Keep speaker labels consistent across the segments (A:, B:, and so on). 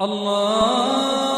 A: الله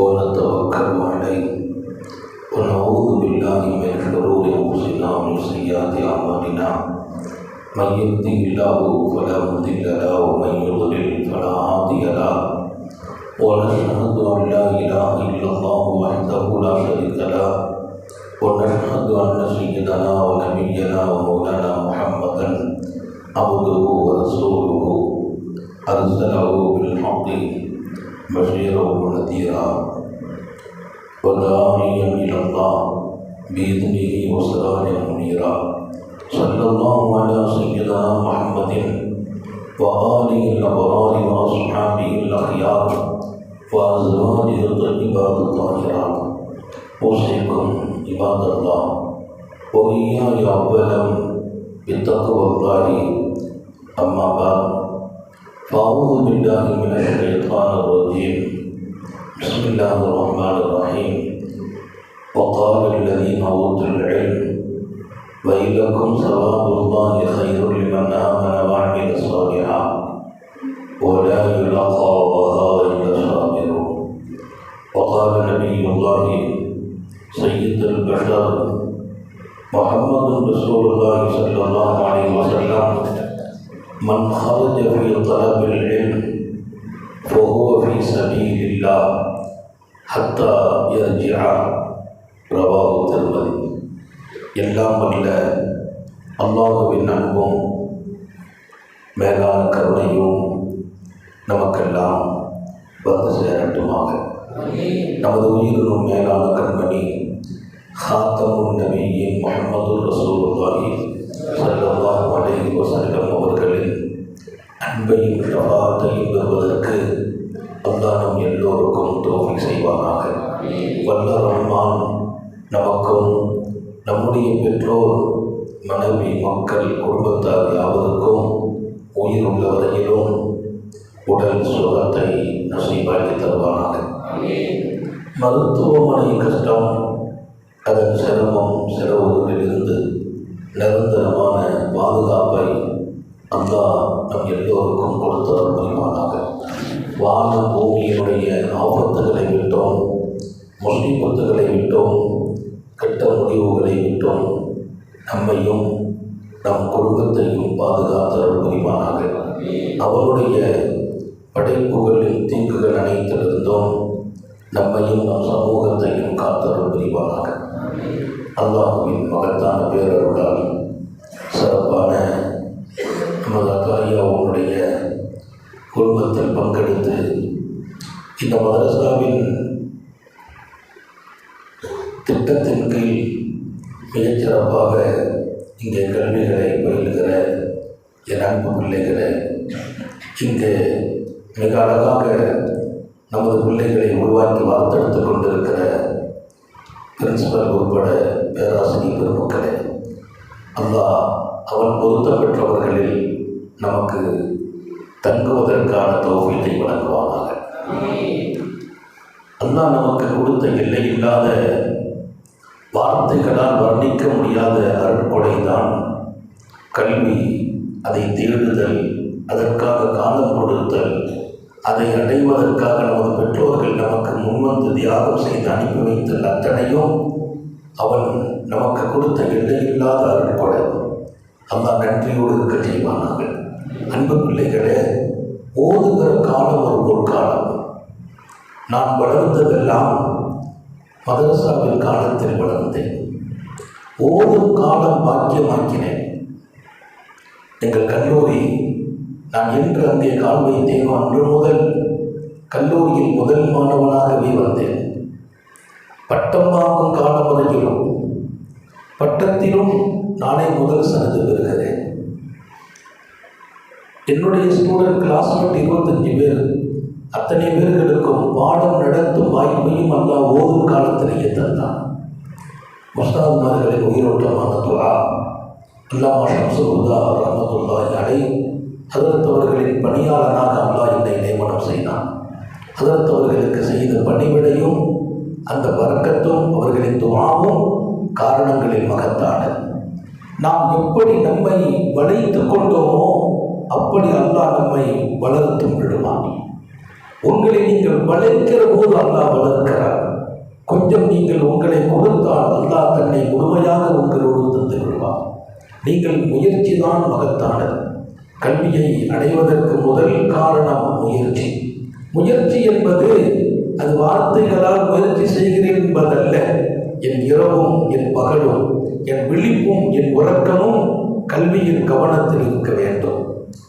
B: ونتوكل عليه. ونعوذ بالله من شرور أنفسنا ومن سيئات أعمالنا. من يهده الله فلا مضل له ومن يضلل فلا هادي له. ونشهد أن لا إله إلا الله وحده لا شريك له. ونشهد أن سيدنا ونبينا ومولانا محمدا عبده ورسوله. أرسله بالحق بشيرا ونذيرا. وداعيا إلى الله بإذنه وسراجا منيرا صلى الله على سيدنا محمد وآله الأبرار وأصحابه الأخيار وأزواجه الطيبات الطاهرات أوصيكم عباد الله وإياي أولا بتقوى الله أما بعد فأعوذ بالله من الشيطان الرجيم بسم الله الرحمن الرحيم. وقال الذين أوتوا العلم ويلكم ثواب الله خير لمن آمن وعمل صالحا ولا يلقاها إلا الصابرون وقال نبي الله سيد البشر محمد رسول الله صلى الله عليه وسلم من خرج في طلب العلم فهو في سبيل الله. ஹத்தா யர்ஜிஆ ரவாஹு திருமதி. எல்லாம் வல்ல அல்லாஹுவின் அன்பும் மேலான கருணையும் நமக்கெல்லாம் வந்து சேரட்டுமாக. நமது உயிரினும் மேலான கண்மணி ஹாத்தமுன் நபியின் முகமது ரசூலுல்லாஹி சல்லாஹ் அலைஹி வசல்லம் அவர்களின் அன்பையும் ஷபாத்தையும் பெறுவதற்கு அல்லாஹ் நம் எல்லோருக்கும் தோல்வி செய்வானாக. வல்ல ரஹ்மான் நமக்கும் நம்முடைய பெற்றோர் மனைவி மக்கள் குடும்பத்தார் யாவருக்கும் உயிர் உள்ள வரையிலும் உடல் சுகத்தை நசீபாக்கி தருவானாக. மருத்துவமனை கஷ்டம் அதன் சிரமம் செலவுகளிலிருந்து நிரந்தரமான பாதுகாப்பை அல்லாஹ் நம் எல்லோருக்கும் கொடுத்தவர் புரிவானாக. வாழும் பூமியினுடைய ஆபத்துகளை விட்டோம் முஸ்லிபத்துகளை விட்டோம் கெட்ட முடிவுகளை விட்டோம். நம்மையும் நம் குடும்பத்தையும் பாதுகாத்தவர் புரிவானாக. அவருடைய படைப்புகளின் தீங்குகள் அனைத்திலிருந்தும் நம்மையும் நம் சமூகத்தையும் காத்தவர் புரிவானாக. அல்லாஹுவின் மகத்தான பேரருளால் சிறப்பான இந்த மதரசாவின் திட்டத்தின் கீழ் மிகச்சிறப்பாக இங்கே கல்விகளை பயில்கிற என் அன்பு பிள்ளைகளை இங்கே மிக அழகாக நமது பிள்ளைகளை உருவாக்கி வார்த்தெடுத்து கொண்டிருக்கிற பிரின்சிபல் உட்பட பேராசிரியர் அல்லாஹ் அவன் பொருத்தம் பெற்றவர்களில் நமக்கு அல்லாஹ் நமக்கு கொடுத்த எல்லை இல்லாத வார்த்தைகளால் வர்ணிக்க முடியாத அருட்கொடை தான் கல்வி. அதை தேடுதல் அதற்காக காலம் கொடுத்தல் அதை அடைவதற்காக நமது பெற்றோர்கள் நமக்கு முன்வந்து தியாகம் செய்து அனுப்பி வைத்தல் அத்தனையும் அவன் நமக்கு கொடுத்த எல்லையில்லாத அருட்கொடை அல்லா நன்றியோடு இருக்க செய்வானார்கள் அன்பு பிள்ளைகளே ஓதுகிற காலம் ஒரு பொற்காலம். நான் வளர்ந்ததெல்லாம் மதரசாவின் காலத்தில் வளர்ந்தேன். ஓதும் காலம் பாக்கியமாக்கினேன். எங்கள் கல்லூரி நான் என்று அங்கே கால் வைத்தேனோ. அன்று முதல் கல்லூரியில் முதல் மாணவனாகவே வந்தேன். பட்டம் வாங்கும் காலம் வரையிலும் பட்டத்திலும் நானே முதல் சனது பெறுகிறேன் என்னுடைய ஸ்டூடெண்ட் கிளாஸ்மேட் இருபத்தஞ்சு பேர் அத்தனை பேர்களுக்கும் பாடம் நடத்தும் வாய்ப்பையும் அல்லா ஓதும் காலத்திலேயே தந்தான் முஸ்தாதுமார்களின் உயிரோட்டமான துலா. அல்லா ஷம்சுல்லா ரஹமத்துல்லா அடை ஹதரத் பணியாளனாக அல்லா என்னை நியமனம் செய்தான். ஹதரத் செய்த பணிவிடையும் அந்த வர்க்கத்தும் அவர்களின் துவாவும் காரணங்களில் மகத்தானது நாம் எப்படி நம்மை வளைத்து கொண்டோமோ அப்படி அல்லாஹ் நம்மை வளர்த்தும் விடுவான். உங்களை நீங்கள் வளர்க்கிற போது அல்லாஹ் வளர்க்கிறார். கொஞ்சம் நீங்கள் உங்களை கொடுத்தால் அல்லாஹ் தன்னை முழுமையாக உங்களோடு தந்து விடுவார் நீங்கள் முயற்சி தான் மகத்தானது. கல்வியை அடைவதற்கு முதல் காரணம் முயற்சி. முயற்சி என்பது அது வார்த்தைகளால் முயற்சி செய்கிறேன் என்பதல்ல. என் இரவும் என் பகலும் என் விழிப்பும் என் உறக்கமும் கல்வியின் கவனத்தில் இருக்க வேண்டும்.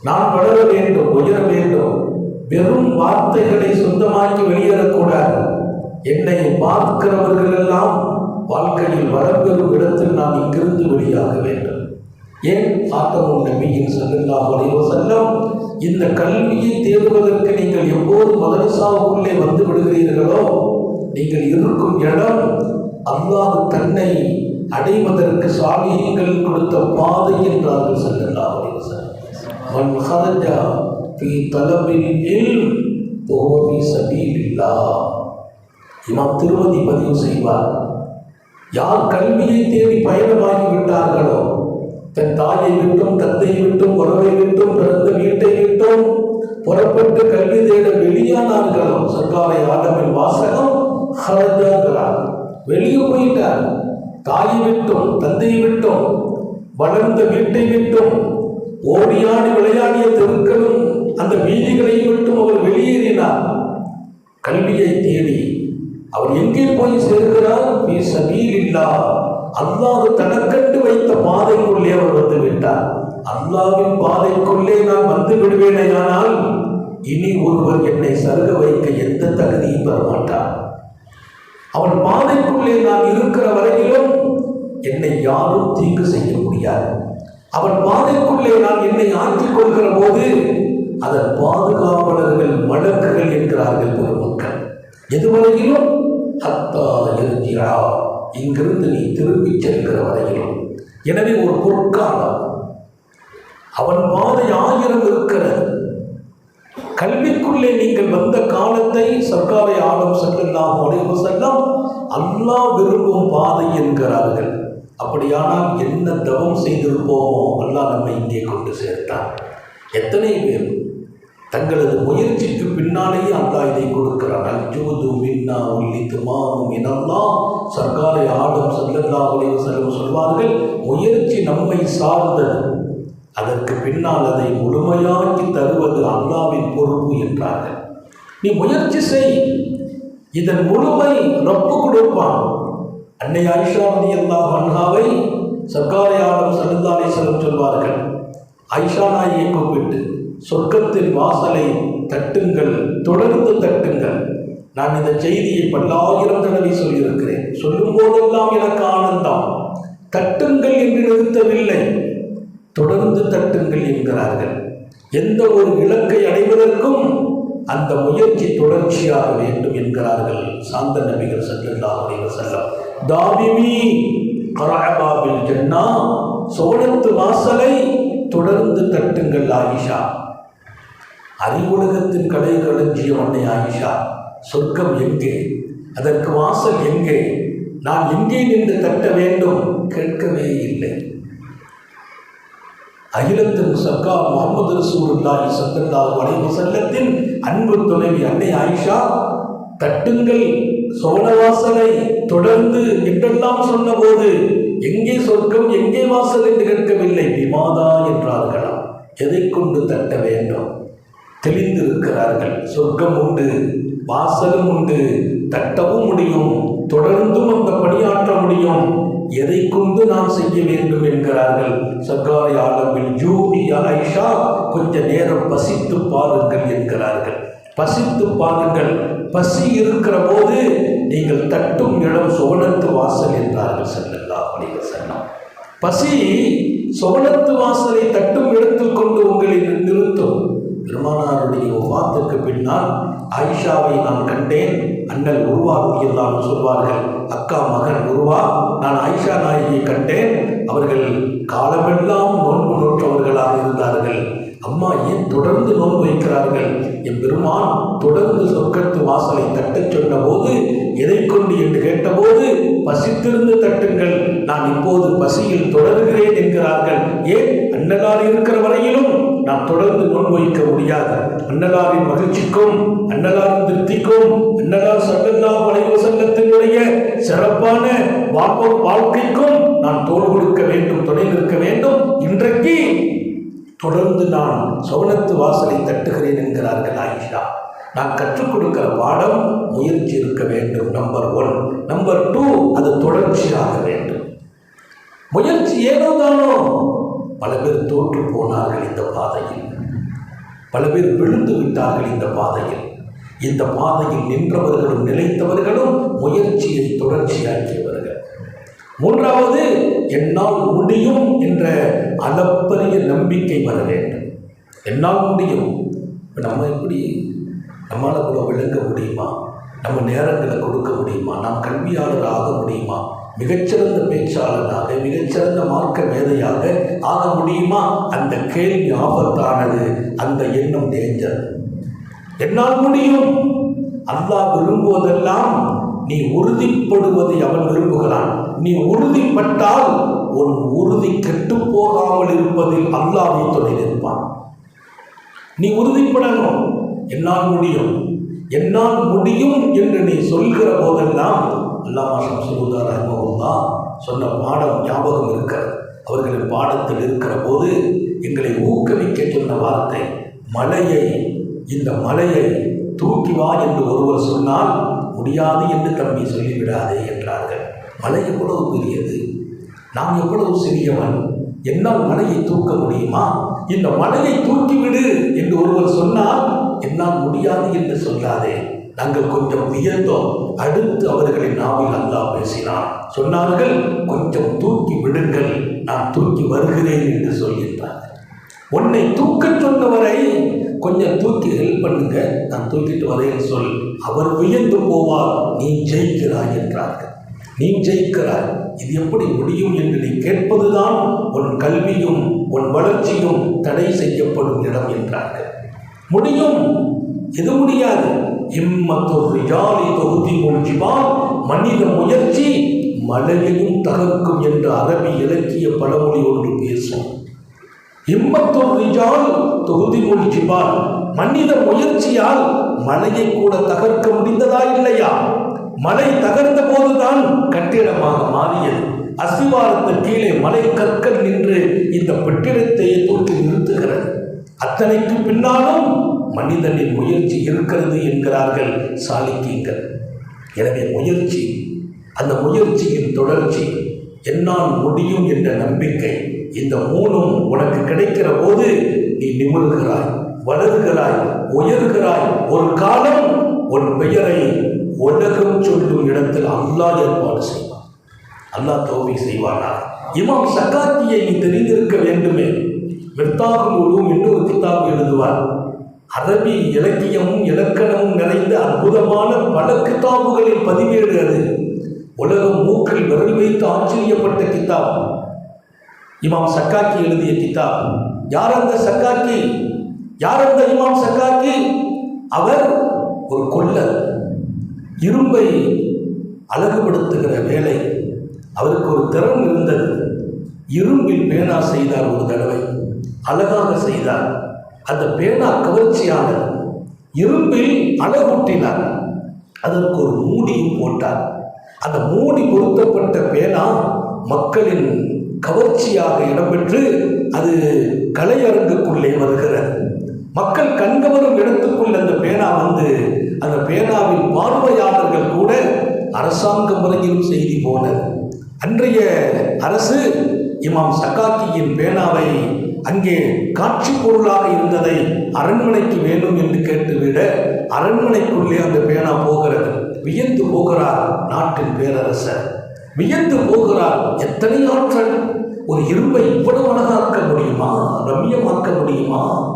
B: நான் வளர வேண்டும் உயர வேண்டும். வெறும் வார்த்தைகளை சொந்தமாக்கி வெளியேறக்கூடாது. என்னை பார்க்கிறவர்கள் எல்லாம் வாழ்க்கையில் வரப்பெறும் இடத்தில் நான் இங்கிருந்து வெளியாக வேண்டும். ஏன்? ஆத்தமும் நபியின் செல்லல்லாஹ் அலைஹி செல்லம் இந்த கல்வியை தேடுவதற்கு நீங்கள் எப்போது மதரசாவுக்குள்ளே வந்து விடுகிறீர்களோ நீங்கள் இருக்கும் இடம் அல்லாஹ் தன்னை அடைவதற்கு சாலியங்கள் கொடுத்த பாதை என்றார்கள் செல்லல்லாஹ் அலைஹி வஸல்லம். في طلب العلم وهو في سبيل الله இமாம் திருமதி பதிவு செய்வார் யார் கல்வியை தேடி பயணமாகி விட்டார்களோ தன் தாயை விட்டும் தந்தை விட்டும் உறவை விட்டும் பிறந்த வீட்டை விட்டும் புறப்பட்டு கல்வி தேட வெளியானார்களோ சர்க்காரை ஆலமின் வாசகம் வெளியே போயிட்டார் தாயை விட்டும் தந்தையை விட்டும் வளர்ந்த வீட்டை விட்டும் ஓடியாடி விளையாடிய தெருக்களும் அந்த வீதிகளை மட்டும் அவர் வெளியேறினார். கல்வியை தேடி அவர் எங்கே போய் சேர்கிறார்? பி சபீலில்லா. அல்லாஹ் தனக்கண்டு வைத்த பாதைக்குள்ளே அவர் வந்து விட்டார். அல்லாவின் பாதைக்குள்ளே நான் வந்து விடுவேனேயானால் இனி ஒருவர் என்னை சருக வைக்க எந்த தகுதியும் பெற மாட்டார். அவன் பாதைக்குள்ளே நான் இருக்கிற வரையிலும் என்னை யாரும் தீங்கு செய்ய முடியாது. அவன் பாதைக்குள்ளே நான் என்னை ஆற்றிக் கொள்கிற போது அதன் பாதுகாவலர்கள் வழக்குகள் என்கிறார்கள் பெருமக்கள் எதுவரையிலும் ஹத்தா இருக்கிறா இங்கிருந்து நீ திரும்பிச் செல்கிற வரையிலும். எனவே ஒரு பொற்காலம். அவன் பாதை ஆயிரம் இருக்கிறது. கல்விக்குள்ளே நீங்கள் வந்த காலத்தை சர்க்காரை ஆளும் செல்லலாம் உடைவு செல்லாம் அல்லாஹ் விரும்பும் பாதை என்கிறார்கள். அப்படியானால் என்ன தவம் செய்திருப்போமோ? அல்லாஹ் நம்மை இங்கே கொண்டு சேர்த்தான். எத்தனை பேர்? தங்களது முயற்சிக்கு பின்னாலேயே அல்லா இதை கொடுக்கிறான். அல்ஜூது மின்னா உள்ளி துமாமும் இனல்லாம் சர்க்காரை ஆடம் செல்லல்லா உலக செல்லும் சொல்வார்கள் முயற்சி நம்மை சார்ந்தது. அதற்கு பின்னால் அதை முழுமையாக்கி தருவது அல்லாவின் பொறுப்பு என்றார்கள். நீ முயற்சி செய். இதன் முழுமை ரப்பு கொடுப்பான். அன்னை ஆயிஷா ரதி அல்லாஹ் அண்ணாவை சர்க்காரை ஆடம் சல்லல்லாலை செல்லும் சொல்வார்கள். ஐஷா நாயை கூப்பிட்டு சொர்க்கத்தின் வாசலை தட்டுங்கள் தொடர்ந்து தட்டுங்கள். நான் இந்த செய்தியை பல்லாயிரம் தடவை சொல்லியிருக்கிறேன். சொல்லும் போதெல்லாம் எனக்கு ஆனந்தம். தட்டுங்கள் என்று நிறுத்தவில்லை. தொடர்ந்து தட்டுங்கள் என்கிறார்கள். எந்த ஒரு இலக்கை அடைவதற்கும் அந்த முயற்சி தொடர்ச்சியாக வேண்டும் என்கிறார்கள் சாந்த நபிகள் சல்லல்லாஹு அலைஹி வஸல்லம். தாபிமி கரஅபாபில் ஜன்னா சோழத்து வாசலை தொடர்ந்து தட்டுங்கள் ஆயிஷா. அறிவுலகத்தின் கடை களஞ்சியம் அன்னை ஆயிஷா சொர்க்கம் எங்கே? அதற்கு வாசல் எங்கே? நான் எங்கே நின்று தட்ட வேண்டும்? கேட்கவே இல்லை. அகிலத்தின் சர்க்கா முகமது ரசூலுல்லாஹி ஸல்லல்லாஹு அலைஹி வஸல்லத்தின் அன்பு துணைவி அன்னை ஆயிஷா தட்டுங்கள் சோழவாசலை தொடர்ந்து என்றெல்லாம் சொன்னபோது எங்கே சொர்க்கம் எங்கே வாசல்? என்று கேட்கவில்லை. விமாதா? என்றார்களாம். எதை கொண்டு தட்ட வேண்டும்? தெளிந்திருக்கிறார்கள். சொர்க்கம் உண்டு வாசலும் உண்டு தட்டவும் முடியும் தொடர்ந்தும் அந்த பணியாற்ற முடியும். எதை கொண்டு நாம் செய்ய வேண்டும் என்கிறார்கள். சர்க்காரி ஆலமில் ஜூடி ஆயிஷா கொஞ்ச நேரம் பசித்து பாருங்கள் என்கிறார்கள். பசித்து பாருங்கள். பசி இருக்கிற போது நீங்கள் தட்டும் இடம் சுவனத்து வாசல் என்றார்கள் செல்லல்லா அப்படின்னு வஸல்லம். பசி சுவனத்து வாசலை தட்டும் இடத்தில் கொண்டு உங்களை நிறுத்தும். பெருமானாருடைய ஒவ்வாத்துக்கு பின்னால் ஆயிஷாவை நான் கண்டேன். அண்ணல் உருவா உயிர்தான் சொல்வார்கள் அக்கா மகன் உருவா நான் ஆயிஷா நாயகியை கண்டேன். அவர்கள் காலமெல்லாம் நோன்பு நோற்றவர்களாக இருந்தார்கள். அம்மா ஏன் தொடர்ந்து நோன்பு வைக்கிறார்கள்? என் பெருமான் தொடர்ந்து சொர்க்கத்து வாசலை தட்டச் சொன்ன போது எதை கொண்டு என்று கேட்டபோது பசித்திருந்து தட்டுங்கள். நான் இப்போது பசியில் தொடர்கிறேன் என்கிறார்கள். ஏன்? அன்னலார் இருக்கிற வரையிலும் நாம் தொடர்ந்து நோன்பு வைக்க முடியாது. அன்னலாரின் மகிழ்ச்சிக்கும் அன்னலாரின் திருப்திக்கும் அன்னலார் சல்லல்லா வளைவு செல்லத்தினுடைய சிறப்பான வாழ்க்கைக்கும் நான் தோல் கொடுக்க வேண்டும் துணை நிற்க வேண்டும். இன்றைக்கு தொடர்ந்து நான் சோனத்து வாசலை தட்டுகிறேன் என்கிறார்கள் ஆயிஷா. நான் கற்றுக் கொடுக்கிற பாடம் முயற்சி இருக்க வேண்டும் நம்பர் ஒன் நம்பர் டூ அது தொடர்ச்சியாக வேண்டும். முயற்சி ஏனோ தானோ பல பேர் தோற்று போனார்கள் இந்த பாதையில். பல பேர் விழுந்து விட்டார்கள் இந்த பாதையில். இந்த பாதையில் நின்றவர்களும் நிலைத்தவர்களும் முயற்சியை தொடர்ச்சியாக்கியவர்கள். மூன்றாவது என்னால் முடியும் என்ற அளப்பரிய நம்பிக்கை வர வேண்டும். என்னால் முடியும். இப்போ நம்ம எப்படி நம்மளால் கூட விளங்க முடியுமா? நம்ம நேரங்களை கொடுக்க முடியுமா? நாம் கல்வியாளர் ஆக முடியுமா? மிகச்சிறந்த பேச்சாளராக மிகச்சிறந்த மார்க்க மேதையாக ஆக முடியுமா? அந்த கேள்வி ஆபத்தானது. அந்த எண்ணம் டேஞ்சர் என்னால் முடியும். அல்லாஹ் விரும்புவதெல்லாம் நீ உறுதிப்படுவதை அவன் விரும்புகிறான். நீ உறுதிப்பட்டால் உன் உறுதி கெட்டு போகாமல் இருப்பதில் அல்லாவை துணை நிற்பான் நீ உறுதிப்படணும். என்னால் முடியும். என்னால் முடியும் என்று நீ சொல்கிற போதெல்லாம் அல்லாமா சம்சுல்லா ரஹ்மகுல்லா சொன்ன பாடம் ஞாபகம் இருக்கிறது. அவர்களின் பாடத்தில் இருக்கிற போது எங்களை ஊக்குவிக்க சொன்ன வார்த்தை மலையை இந்த மலையை தூக்கி வா என்று ஒருவர் சொன்னால் முடியாது என்று தம்பி சொல்லிவிடாதே என்றார்கள். மலை எவ்வளவு பெரியது? நாம் எவ்வளவு சிறியவன்? என்னால் மலையை தூக்க முடியுமா? இந்த மலையை தூக்கிவிடு என்று ஒருவர் சொன்னால் என்னால் முடியாது என்று சொல்லாதே. நாங்கள் கொஞ்சம் வியந்தோம் அடுத்து அவர்களின் நாவில் அல்லாஹ் பேசினார் சொன்னார்கள் கொஞ்சம் தூக்கி விடுங்கள் நான் தூக்கி வருகிறேன் என்று சொல்கின்றார்கள் உன்னை தூக்கச் சொன்னவரை கொஞ்சம் தூக்கி ஹெல்ப் பண்ணுங்க நான் தூக்கிட்டு வரேன் சொல். அவர் வியந்து போவார் நீ ஜெயிக்கிறாய் என்றார்கள். நீ ஜெயிக்கிறாய் இது எப்படி முடியும் என்று நீ கேட்பதுதான் உன் கல்வியும் உன் வளர்ச்சியும் தடை செய்யப்படும் இடம் என்றார்கள். முடியும் எது முடியாது? இம்மத்தொரு ரிஜாலி தொகுதி மூழ்கிவால் மனித முயற்சி மலையையும் தகர்க்கும் என்று அரபி இலக்கிய பழமொழி ஒன்று பேசும். இம்மத்தொரு ரிஜால் தொகுதி மூழ்கிவால் மனித முயற்சியால் மலையை கூட தகர்க்க முடிந்ததா இல்லையா? மலை தகர்ந்த போதுதான் கட்டிடமாக மாறியது. அஸ்திவாரத்து கீழே மலை கற்கள் நின்று இந்த பெட்டிடத்தையே தூக்கி நிறுத்துகிறது. அத்தனைக்கு பின்னாலும் மனிதனின் முயற்சி இருக்கிறது என்கிறார்கள் சாலிக்கீங்கள் எனவே முயற்சி அந்த முயற்சியின் தொடர்ச்சி என்னால் முடியும் என்ற நம்பிக்கை இந்த மூணும் உனக்கு கிடைக்கிற போது நீ நிமிழ்கிறாய் வளர்கிறாய் உயர்கிறாய். ஒரு காலம் உன் பெயரை உலகம் சொல்லும் இடத்தில் அல்லாஹ் ஏற்பாடு செய்வான். அல்லாஹ் தோவி செய்வானா? இமாம் சக்காத்தியை நீ தெரிந்திருக்க வேண்டுமே. மிர்தாகுல் உலூம் இன்னொரு கிதாப் எழுதுவார். அரபி இலக்கியமும் இலக்கணமும் நிறைந்த அற்புதமான பல கிதாபுகளில் பதிவேடு அது. உலகம் மூக்கில் விரல் வைத்து ஆச்சரியப்பட்ட கிதாப். இமாம் சக்காக்கி எழுதிய கிதாப். யார் அந்த சக்காக்கி? யார் அந்த இமாம் சக்காக்கி? அவர் ஒரு கொல்லர். இரும்பை அழகுபடுத்துகிற வேலை. அவருக்கு ஒரு திறன் இருந்தது. இரும்பில் பேனா செய்தார் ஒரு தடவை. அழகாக செய்தார். அந்த பேனா கவர்ச்சியான இரும்பில் அழகூட்டினார் அதற்கு ஒரு மூடியும் போட்டார். அந்த மூடி பொருத்தப்பட்ட பேனா மக்களின் கவர்ச்சியாக இடம்பெற்று அது கலையரங்குக்குள்ளே வருகிறது. மக்கள் கண்கவரும் இடத்துக்குள் அந்த பேனா வந்து அந்த பேனாவின் பார்வையாளர்கள் கூட அரசாங்க முறையிலும் செய்தி போனது. அன்றைய அரசு இமாம் சக்காக்கியின் பேனாவை அங்கே காட்சி பொருளாக இருந்ததை அரண்மனைக்கு வேண்டும் என்று கேட்டுவிட அரண்மனைக்குள்ளே அந்த பேனா போகிறது. வியந்து போகிறார் நாட்டின் பேரரசர். வியந்து போகிறார் எத்தனை ஆற்றல்? ஒரு இரும்பை இவ்வளவு அழகாக்க முடியுமா? ரம்யமாக்க முடியுமா?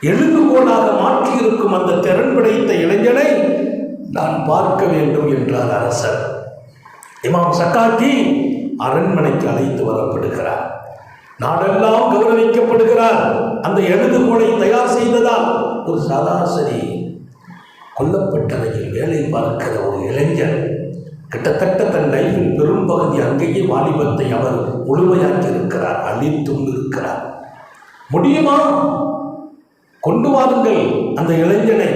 B: எழுதுகோலாக மாற்றியிருக்கும் அந்த திறன் படைத்த இளைஞனை நான் பார்க்க வேண்டும் என்றார் அரசர். இமாம் சக்காக்கி அரண்மனைக்கு அழைத்து வரப்படுகிறார். நாடெல்லாம் கௌரவிக்கப்படுகிறார். அந்த எழுதுகோலை தயார் செய்ததால் ஒரு சராசரி கொல்லப்பட்டவையில் வேலை பார்க்கிற ஒரு இளைஞர் கிட்டத்தட்ட தன் லைஃபில் பெரும்பகுதி அங்கேயே வாலிபத்தை அவர் முழுமையாக்கி இருக்கிறார் அழித்தும் இருக்கிறார். முடியுமா? கொண்டு வாருங்கள். அந்த இளைஞனை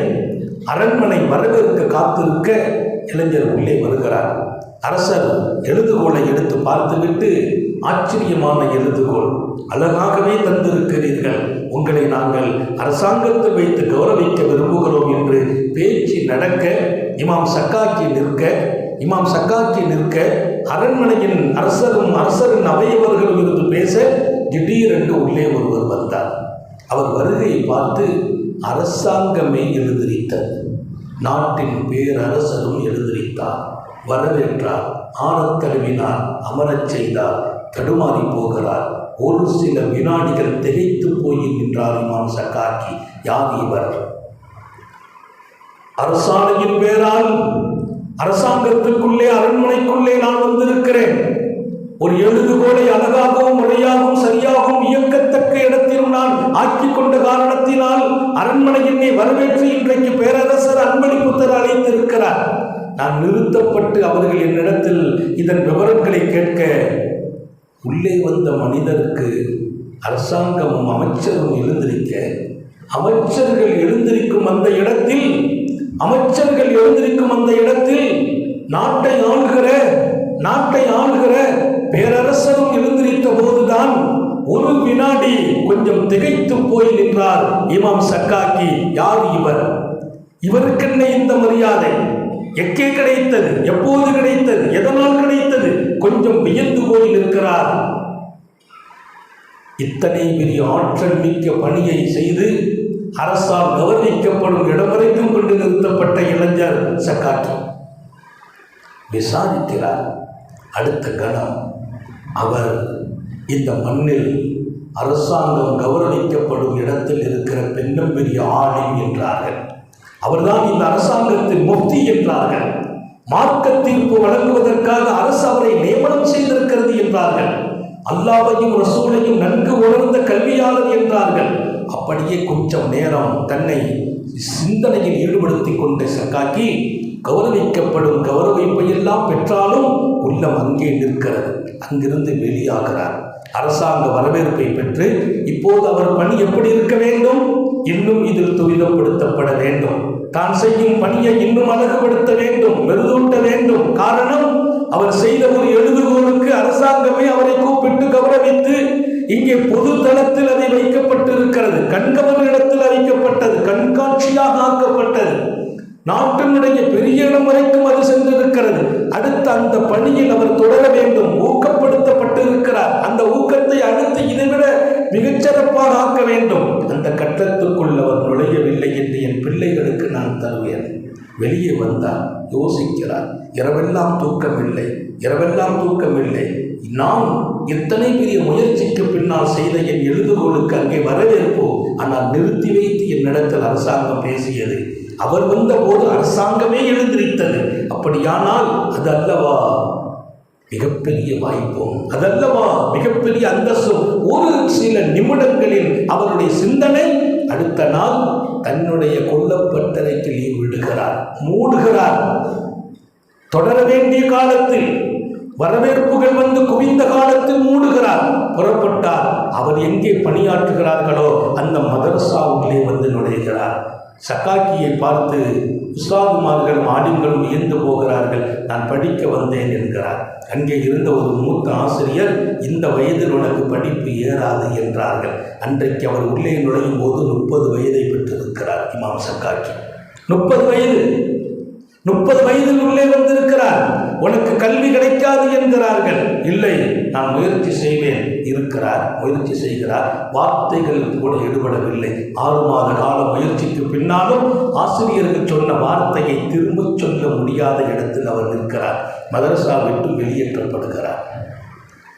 B: அரண்மனை வரவிருக்க காத்திருக்க இளைஞர் உள்ளே வருகிறார். அரசர் எழுதுகோலை எடுத்து பார்த்துவிட்டு ஆச்சரியமான எழுதுகோள். அழகாகவே தந்திருக்கிறீர்கள். உங்களை நாங்கள் அரசாங்கத்தில் வைத்து கௌரவிக்க விரும்புகிறோம் என்று பேச்சு நடக்க இமாம் சக்காக்கி நிற்க இமாம் சக்காக்கி நிற்க அரண்மனையின் அரசரும் அரசரின் அவையவர்களும் இருந்து பேச திடீரென்று உள்ளே ஒருவர் வந்தார். அவர் வருகையை பார்த்து அரசாங்கமே எழுந்திரித்தது நாட்டின் பேரரசரும் எழுந்திரித்தார் வரவேற்றார். ஆனத்தழுவினார் அமரச் செய்தார். தடுமாறி போகிறார். ஒரு சில வினாடிகள் திகைத்து போய் நின்றார் இமாம் சக்காக்கி. யார் இவர்? அரசாணையின் பேரால் அரசாங்கத்திற்குள்ளே அரண்மனைக்குள்ளே நான் வந்திருக்கிறேன். ஒரு எழுதுகோலை அழகாகவும் முறையாகவும் சரியாகவும் இயக்கத்தக்க இடத்திலும் நான் ஆக்கி கொண்ட காரணத்தினால் அரண்மனை என்னை வரவேற்று இன்றைக்கு பேரரசர் அன்பளிப்புத்தர் அழைத்திருக்கிறார். நான் நிறுத்தப்பட்டு அவர்கள் என்னிடத்தில் இதன் விவரங்களை கேட்க உள்ளே வந்த மனிதருக்கு அரசாங்கமும் அமைச்சரும் எழுந்திருக்க அமைச்சர்கள் எழுந்திருக்கும் அந்த இடத்தில் அமைச்சர்கள் எழுந்திருக்கும் அந்த இடத்தில் நாட்டை ஆள்கிற நாட்டை ஆள்கிற பேரரசரும் எழுந்திருத்த போதுதான் ஒரு வினாடி கொஞ்சம் திகைத்து போய் நின்றார் இமாம் சக்காக்கி. யார் இவர்? இவருக்கென்ன இந்த மரியாதை? எக்கே கிடைத்தது எப்போது கிடைத்தது எதனால் கிடைத்தது கொஞ்சம் வியந்து போய் இருக்கிறார் இத்தனை பெரிய ஆற்றல் மிக்க பணியை செய்து அரசால் கௌரவிக்கப்படும் இடம் வரைக்கும் கொண்டு நிறுத்தப்பட்ட இளைஞர் சக்காக்கி. விசாரிக்கிறார். அடுத்த கணம் அவர் இந்த மண்ணில் அரசாங்கம் கௌரவிக்கப்படும் இடத்தில் இருக்கிற பெண்ணும் பெரிய ஆணை என்றார்கள். அவர்தான் இந்த அரசாங்கத்தின் முக்தி என்றார்கள். மார்க்க தீர்ப்பு வழங்குவதற்காக அரசு அவரை நியமனம் செய்திருக்கிறது என்றார்கள். அல்லாவையும் ரசூலையும் நன்கு உணர்ந்த கல்வியாளர் என்றார்கள். அப்படியே கொஞ்சம் நேரம் தன்னை சிந்தனையில் ஈடுபடுத்திக் கொண்ட சக்காக்கி கௌரவிக்கப்படும் கௌரவிப்பை எல்லாம் பெற்றாலும் உள்ளம் அங்கே நிற்கிறது. அங்கிருந்து வெளியாகிறார். அரசாங்க வரவேற்பை பெற்று இப்போது அவர் பணி எப்படி இருக்க வேண்டும்? இன்னும் இதில் துரிதப்படுத்தப்பட வேண்டும். தான் செய்யும் பணியை இன்னும் அழகுபடுத்த வேண்டும் மெருதூட்ட வேண்டும். காரணம் அவர் செய்த ஒரு எழுதுகோளுக்கு அரசாங்கமே அவரை கூப்பிட்டு கௌரவித்து இங்கே பொது தளத்தில் அதை வைக்கப்பட்டிருக்கிறது. கண்கவர் இடத்தில் அறிக்கப்பட்டது கண்காட்சியாக ஆக்கப்பட்டது. நாட்டினுடைய பெரிய இடம் வரைக்கும் அது சென்றிருக்கிறது. அடுத்து அந்த பணியில் அவர் தொடர வேண்டும் ஊக்கப்படுத்தப்பட்டிருக்கிறார். அந்த ஊக்கத்தை அடுத்து இதைவிட மிகச்சிறப்பாக ஆக்க வேண்டும். அந்த கட்டத்துக்குள் அவர் நுழையவில்லை என்று என் பிள்ளைகள் நான் தருவேன் வெளியே வந்தார் யோசிக்கிறார் இரவெல்லாம் தூக்கமில்லை இரவெல்லாம் தூக்கமில்லை. நான் எத்தனை பெரிய முயற்சிக்கு பின்னால் செய்த என் எழுதுகோளுக்கு அங்கே வரவேற்போ. ஆனால் நிறுத்தி வைத்து என்னிடத்தில் அரசாங்கம் பேசியது. அவர் வந்தபோது அரசாங்கமே எழுந்திருத்தது. அப்படியானால் அது அல்லவா மிகப்பெரிய வாய்ப்பும் அதல்லவா? மிகப்பெரிய மிகப்பெரிய அந்தஸ்து ஒரு சில நிமிடங்களில் அவருடைய சிந்தனை அடுத்த நாள் தன்னுடைய கொல்லப்பட்டதைக்கு லீவ் விடுகிறார் மூடுகிறார் தொடர வேண்டிய காலத்தில் வரவேற்புகள் வந்து குவிந்த காலத்தில் மூடுகிறார். புறப்பட்டார் அவர் எங்கே பணியாற்றுகிறார்களோ அந்த மதரசாவுக்குள்ளே வந்து நுழைகிறார். சக்காக்கியை பார்த்து உஸ்தாதுமார்கள் ஆடிம்களும் உயர்ந்து போகிறார்கள். நான் படிக்க வந்தேன் என்கிறார். அங்கே இருந்த ஒரு மூத்த ஆசிரியர் இந்த வயதில் உனக்கு படிப்பு ஏறாது என்றார்கள். அன்றைக்கு அவர் உள்ளே நுழையும் போது முப்பது வயதை பெற்றிருக்கிறார் இமாம் சக்காக்கி. முப்பது வயது! முப்பது வயதில் உள்ளே வந்திருக்கிறார். உனக்கு கல்வி கிடைக்காது என்கிறார்கள். இல்லை நான் முயற்சி செய்வேன் இருக்கிறார் முயற்சி செய்கிறார். வார்த்தைகளுக்கு கூட ஈடுபடவில்லை ஆறு மாத கால முயற்சிக்கு பின்னாலும் ஆசிரியர்கள் சொன்ன வார்த்தையை திரும்பச் சொல்ல முடியாத இடத்தில் அவர் நிற்கிறார். மதரசா விட்டு வெளியேற்றப்படுகிறார்.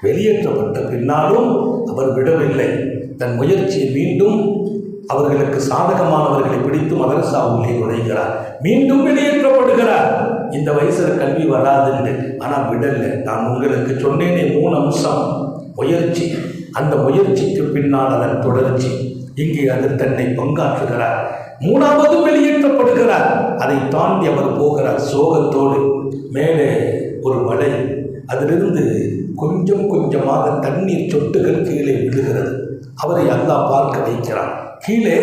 B: வெளியேற்றப்பட்ட பின்னாலும் அவர் விடவில்லை. தன் முயற்சியை மீண்டும் அவர்களுக்கு சாதகமானவர்களை பிடித்து மதரசா உள்ளே நுழைகிறார். மீண்டும் வெளியேற்றப்படுகிறார். இந்த வயசுல கல்வி வராதுன்னு ஆனால் விடல. நான் உங்களுக்கு சொன்னேனே மூணு அம்சம். முயற்சி. அந்த முயற்சிக்கு பின்னால் அதன் தொடர்ச்சி. இங்கே அது தன்னை பங்காற்றுகிறார். மூணாவது வெளியேற்றப்படுகிறார். அதை தாண்டி அவர் போகிறார் சோகத்தோடு. மேலே ஒரு மலை. அதிலிருந்து கொஞ்சம் கொஞ்சமாக தண்ணீர் சொட்டுகள் கீழே விழுகிறது. அவரை அல்லாஹ் பார்க்க வைக்கிறார் கீழே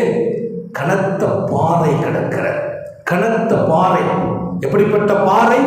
B: கனத்த பாறை கிடக்கிற கனத்த பாறை. எப்படிப்பட்ட பாறை?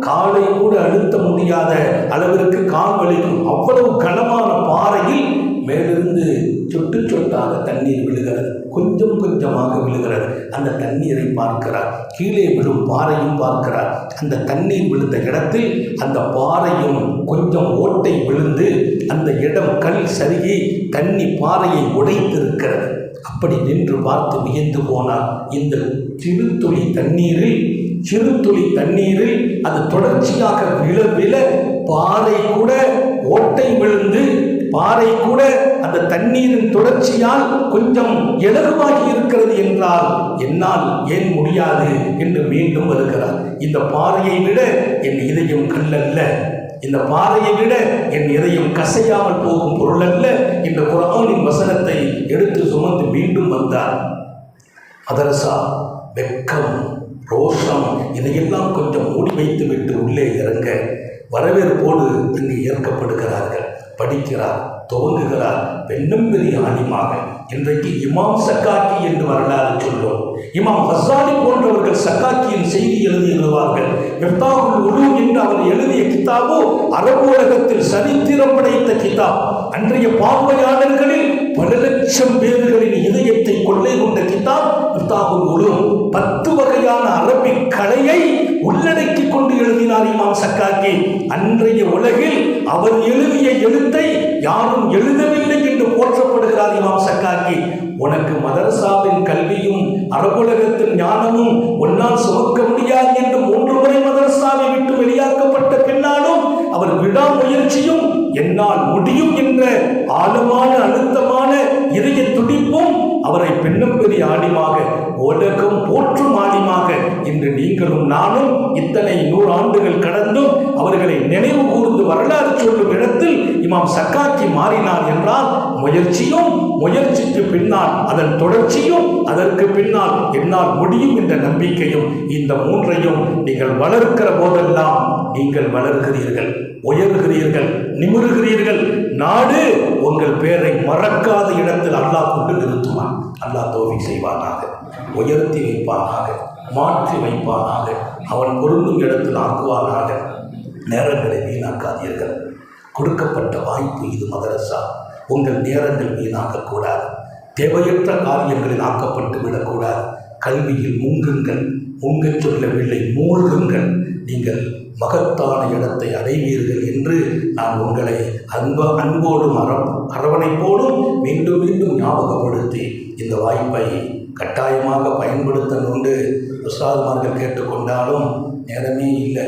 B: காலை கூட அழுத்த முடியாத அளவிற்கு கால் வலிக்கும். அவ்வளவு கனமான பாறையில் மேலிருந்து சொட்டு சொட்டாக தண்ணீர் விழுகிறது. கொஞ்சம் கொஞ்சமாக விழுகிறது. அந்த தண்ணீரை பார்க்கிறார். கீழே விழும் பாறையும் பார்க்கிறார். அந்த தண்ணீர் விழுந்த இடத்தில் அந்த பாறையும் கொஞ்சம் ஓட்டை விழுந்து அந்த இடம் கல் சருகி தண்ணி பாறையை உடைத்திருக்கிறது. அப்படி நின்று பார்த்து வியந்து போனார். இந்த சிறு துளி தண்ணீரில் சிறு துளி தண்ணீரில் அது தொடர்ச்சியாக விழ விழ பாறை கூட ஓட்டை விழுந்து பாறை கூட அந்த தண்ணீரின் தொடர்ச்சியால் கொஞ்சம் இலகுவாகி இருக்கிறது என்றால் என்னால் ஏன் முடியாது? என்று மீண்டும் வருகிறார். இந்த பாறையை விட என் இதயம் கல்லல்ல. இந்த பாறையை விட என் இதயம் கசையாமல் போகும் பொருள் அல்ல இந்த குரானின் வசனத்தை எடுத்து சுமந்து மீண்டும் வந்தார். மதரசா வெக்கம் ரோஷம் இதையெல்லாம் கொஞ்சம் மூடி வைத்து விட்டு உள்ளே இறங்க வரவேற்போடு இங்கு ஏற்கப்படுகிறார்கள். படிக்கிறார் துவங்குகிறார் பெண்ணும் பெரிய ஆணிமாக. இன்றைக்கு இமாம் சக்காக்கி என்று வரலாறு சொல்லும். இமாம் ஹசாலி போன்றவர்கள் சக்காக்கியின் செய்தி எழுதி எழுதுவார்கள். மிர்தாவுல் உலு என்று அவர் எழுதிய கிதாபோ அரபு உலகத்தில் சரித்திரம் படைத்த கிதாப். அன்றைய பார்வையாளர்களில் பல லட்சம் பேர்களின் இதயத்தை கொள்ளை கொண்ட கிதாப் மிர்தாவுல் உலு பத்து வகையான அரபிக் கலையை உள்ளடக்கி கொண்டு எழுதினார் இமாம் சக்காக்கி. அன்றைய உலகில் அவர் எழுதிய எழுத்தை யாரும் எழுதவில்லை என்று போற்றப்படுகிறார் இமாம் சக்காக்கி. உனக்கு மதரசாவின் கல்வியும் அரபுலகத்தின் ஞானமும் உன்னால் சுமக்க முடியாது என்று மூன்று முறை மதரசாவை விட்டு வெளியாக்கப்பட்ட பின்னாலும் அவர் விடாமுயற்சியும் என்னால் முடியும் என்ற ஆழமான அழுத்தமான இதய துடிப்பும். அவரை பெண்ணும் பெரிய ஆணிமாக உலகம் போற்றும் ஆணிமாக இன்று நீங்களும் நானும் இத்தனை நூறு ஆண்டுகள் கடந்தும் அவர்களை நினைவு கூர்ந்து வரலாறு சொல்லும் இடத்தில் இமாம் சக்காக்கி மாறினார் என்றால் முயற்சியும் முயற்சிக்கு பின்னால் அதன் தொடர்ச்சியும் அதற்கு பின்னால் என்னால் முடியும் என்ற நம்பிக்கையும் இந்த மூன்றையும் நீங்கள் வளர்க்கிற போதெல்லாம் நீங்கள் வளர்கிறீர்கள் உயர்கிறீர்கள் நிமிருகிறீர்கள். நாடு உங்கள் பேரை மறக்காத இடத்தில் அல்லாஹ் கொண்டு நிறுத்துவான். அல்லாஹ் தோல்வி செய்வானாக. உயர்த்தி வைப்பானாக மாற்றி வைப்பானாக. அவன் பொருந்தும் இடத்தில் ஆக்குவானாக. நேரங்களை வீணாக்காதீர்கள். கொடுக்கப்பட்ட வாய்ப்பு இது மதரசா. உங்கள் நேரங்கள் வீணாக்கக்கூடாது. தேவையற்ற காரியங்களில் ஆக்கப்பட்டு விடக்கூடாது. கல்வியில் மூங்குங்கள் முங்கச் சொல்லவில்லை மூழ்குங்கள். நீங்கள் மகத்தான இடத்தை அடைவீர்கள் என்று நான் உங்களை அன்ப அன்போடும் அர அரவணைப்போடும் மீண்டும் மீண்டும் ஞாபகப்படுத்தி இந்த வாய்ப்பை கட்டாயமாக பயன்படுத்தணும் என்று உஸ்தாதுமார்கள் கேட்டுக்கொண்டாலும் நேரமே இல்லை.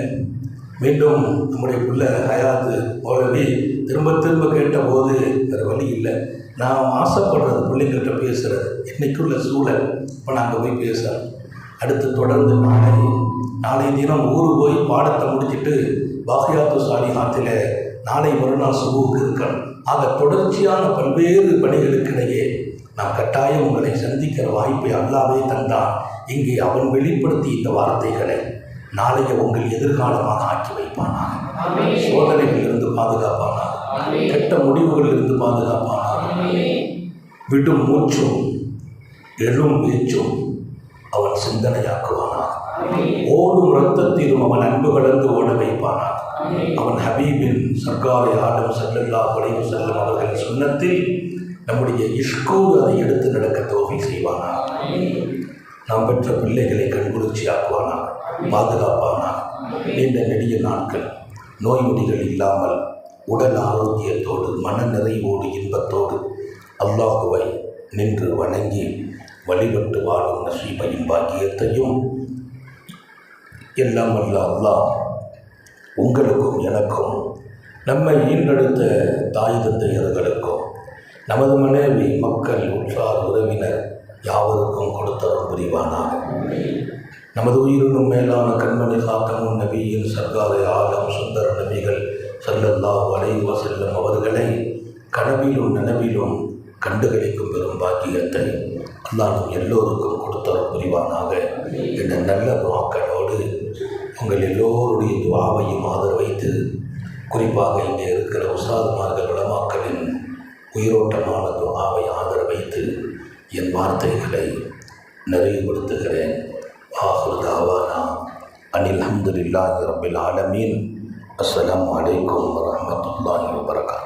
B: மீண்டும் நம்முடைய பிள்ளை ஹயாத்து மௌலவி திரும்ப திரும்ப கேட்டபோது வேறு வழி இல்லை. நான் ஆசைப்படுறது பிள்ளைங்கள்ட்ட பேசுகிறது இன்றைக்குள்ள சூழல்? இப்போ நாங்கள் போய் பேசுகிறோம் அடுத்து தொடர்ந்து நாளை நாளை தினம் ஊர் போய் பாடத்தை முடிச்சிட்டு பாகியாத்து சாலி ஆற்றில் நாளை மறுநாள் சுபுவுக்கு இருக்கணும். ஆக தொடர்ச்சியான பல்வேறு பணிகளுக்கிடையே நாம் கட்டாயம் உங்களை சந்திக்கிற வாய்ப்பை அல்லாவே தந்தான் இங்கே அவன் வெளிப்படுத்தி இந்த வார்த்தைகளை நாளைய உங்கள் எதிர்காலமாக ஆக்கி வைப்பானாக. சோதனைகளிலிருந்து பாதுகாப்பானாக. கெட்ட முடிவுகளிலிருந்து பாதுகாப்பானாக. விடும் மூச்சும் எழும் பேச்சும் அவன் சிந்தனையாக்குவானாக. ஓடும் ரத்தத்திலும் அவன் அன்பு கலந்து ஓட வைப்பானாக. அவன் ஹபீபின் சர்க்காரை ஆடும் செல்லல்லா குறைவு செல்லும் அவர்கள் சுண்ணத்தில் நம்முடைய இஷ்கோடு அதை எடுத்து நடக்க தோகை செய்வானாக. நாம் பெற்ற பிள்ளைகளை கண்குளிர்ச்சியாக்குவானாக பாதுகாப்பானாக. நீண்ட நெடிய நாட்கள் நோய் நொடிகள் இல்லாமல் உடல் ஆரோக்கியத்தோடு மன நிறைவோடு இன்பத்தோடு அல்லாஹுவை நின்று வணங்கி வழிபட்டு வாழும் நசீபையும் பாக்கியத்தையும் எல்லாம் வல்ல உங்களுக்கும் எனக்கும் நம்மை ஈன்றெடுத்த தாய் தந்தையர்களுக்கும் நமது மனைவி மக்கள் உற்றார் உறவினர் யாவருக்கும் கொடுத்தரும் புரிவானாக. நமது உயிரினும் மேலான கண்மணி காத்தமும் நபியின் சர்க்காரை ஆலம் சுந்தர நபிகள் செல்லல்லா வளைவ செல்லும் அவர்களை கனவிலும் நனவிலும் கண்டுகளிக்கும் பெரும் பாக்கியத்தை அல்லாஹ் எல்லோருக்கும் கொடுத்தரும் புரிவானாக. என்ற நல்ல வாக்களோடு உங்கள் எல்லோருடைய துவாவையும் ஆதரவைத்து குறிப்பாக இங்கே இருக்கிற உசாதுமார்கள் உலமாக்களின் உயிரோட்டமான துவாவை ஆதரவைத்து என் வார்த்தைகளை நிறைவுபடுத்துகிறேன். ஆஹுர் தாவானா. அனில் அஹமதுல்லாஹி ரபில் ஆலமீன். அஸ்லாம் வலைக்கம் வரமத்துல்லாஹி வபரகாத்துஹு